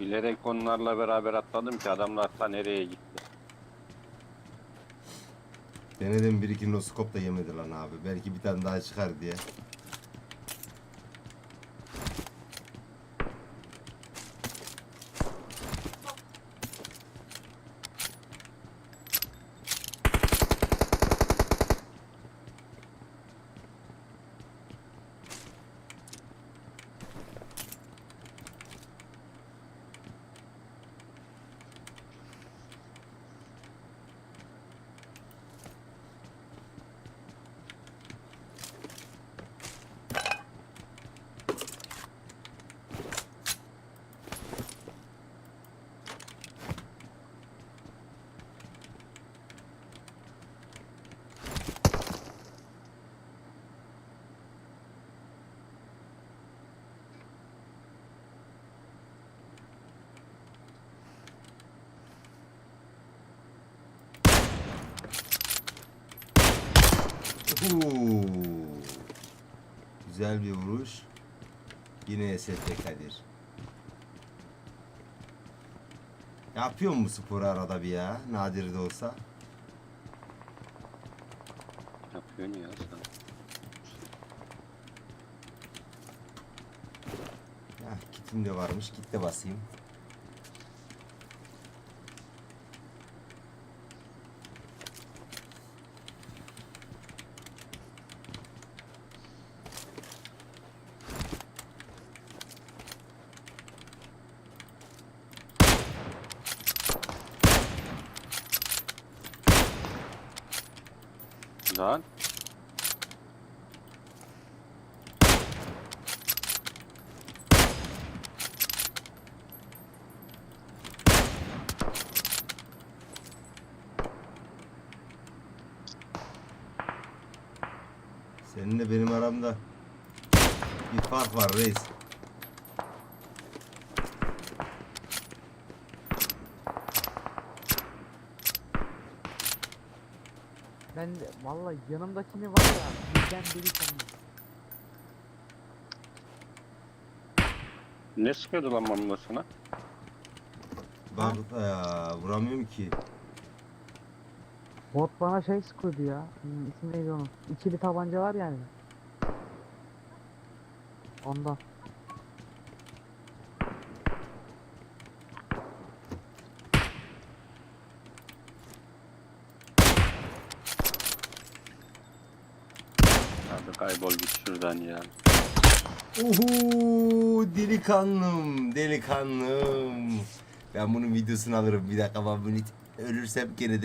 Bilerek onlarla beraber atladım ki adamlar ta nereye gitti. Denedim bir iki noskop da yemedi lan abi. Belki bir tane daha çıkar diye. Güzel bir vuruş. Yine ST Kadir. Yapıyor mu sporu arada bir ya? Nadir de olsa. Yapıyorsun ya sen. Ya kitim de varmış. Kit de basayım. Lan. Seninle benim aramda bir fark var reis. Ben de vallahi yanımdakini var ya bizden biri sandım. Ne sıkıyordu lan mamlasına? Bak ya vuramıyorum ki. Bot bana şey sıkıyordu ya. Hmm, ismi neydi onun? İkili tabanca var yani. Ondan. Hadi kaybol git şuradan ya. Uhu delikanlım delikanlım. Ben bunun videosunu alırım bir dakika ben bunu ölürsem gene de